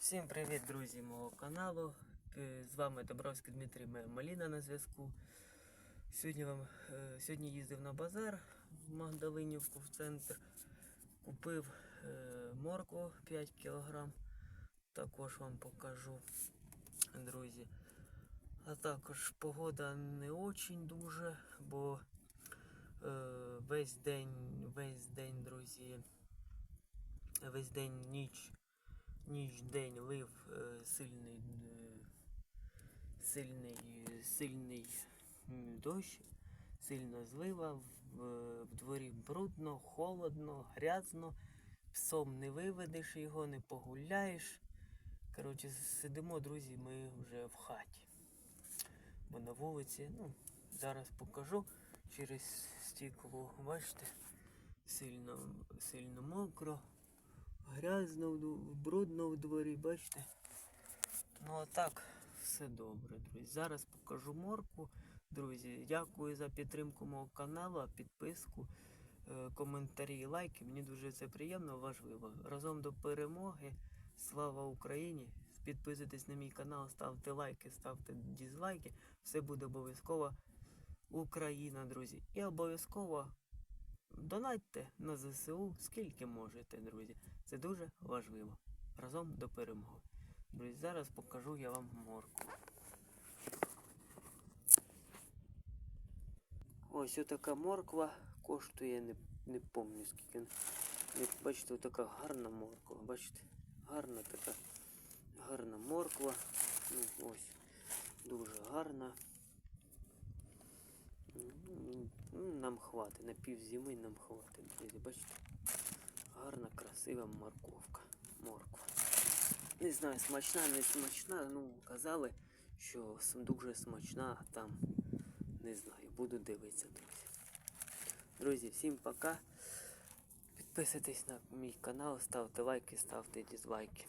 Всім привіт, друзі мого каналу. Е, З вами Добровський Дмитрій Маліна на зв'язку. Сьогодні вам е, сьогодні їздив на базар в Магдалинівку в центр. Купив моркву 5 кг. Також вам покажу, друзі. А також погода не очень дуже, бо е, весь день, весь день, друзі, весь день ніч ніч день лив е, сильний, е, сильний, е, сильний дощ, сильна злива, в, в дворі брудно, холодно, грязно, псом не виведеш його, не погуляєш. Коротше, сидимо, друзі, ми вже в хаті. Бо на вулиці, ну, зараз покажу через стекло, бачите, сильно, сильно мокро грязно, брудно в дворі, бачите? Ну а так, все добре, друзі. Зараз покажу морку. Друзі, дякую за підтримку мого каналу, підписку, е, коментарі лайки. Мені дуже це приємно, важливо. Разом до перемоги. Слава Україні! Підписуйтесь на мій канал, ставте лайки, ставте дізлайки. Все буде обов'язково Україна, друзі. І обов'язково Донатьте на ЗСУ скільки можете, друзі. Це дуже важливо. Разом до перемоги. Друзі, зараз покажу я вам морку. Ось отака морква коштує, не, не пам'ятаю скільки. Бачите, така гарна морква. Бачите? Гарна така гарна морква. Ну, ось. Дуже гарна. Ну, нам хватить, на пів зими нам хватить, друзі, бачите? Гарна, красива морковка. Морква. Не знаю, смачна, не смачна, ну казали, що дуже смачна, а там не знаю, буду дивитися, друзі. Друзі, всім пока. Підписуйтесь на мій канал, ставте лайки, ставте дізлайки.